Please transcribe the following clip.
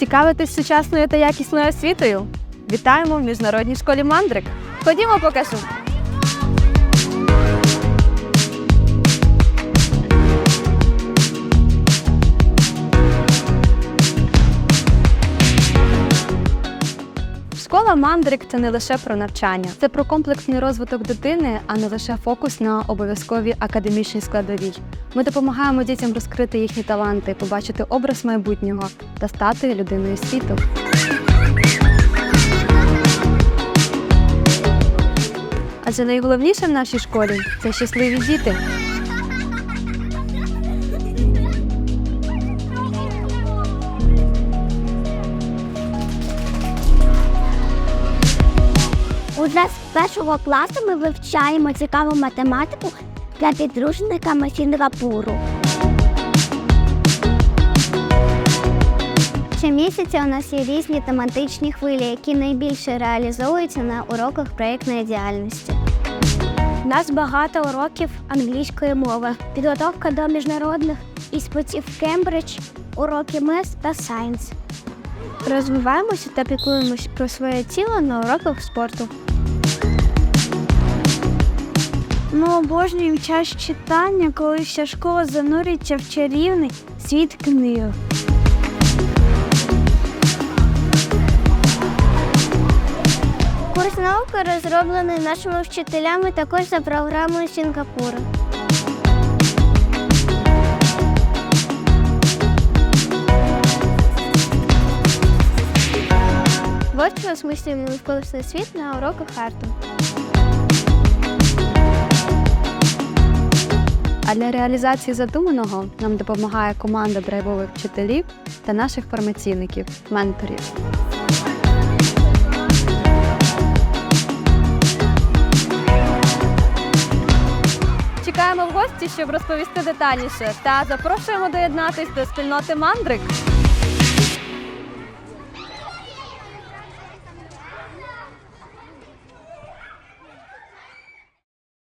Цікавитись сучасною та якісною освітою? Вітаємо в міжнародній школі Мандрик. Ходімо, покажу. Школа Мандрик це не лише про навчання, це про комплексний розвиток дитини, а не лише фокус на обов'язковій академічній складовій. Ми допомагаємо дітям розкрити їхні таланти, побачити образ майбутнього та стати людиною світу. Адже найголовніше в нашій школі це щасливі діти. Уже з першого класу ми вивчаємо цікаву математику для підручниками Сінгапуру. Щомісяця у нас є різні тематичні хвилі, які найбільше реалізовуються на уроках проєктної діяльності. У нас багато уроків англійської мови, підготовка до міжнародних іспитів Кембридж, уроки мес та сайнс. Розвиваємося та піклуємося про своє тіло на уроках спорту. Ми обожнюємо час читання, коли вся школа занурюється в чарівний світ книги. Курс науки розроблений нашими вчителями також за програмою Сінгапуру. Вивчимо осмислюємо навколишній світ на уроках арту. А для реалізації задуманого нам допомагає команда драйвових вчителів та наших формаційників, менторів. Чекаємо в гості, щоб розповісти детальніше, та запрошуємо доєднатись до спільноти мандрик.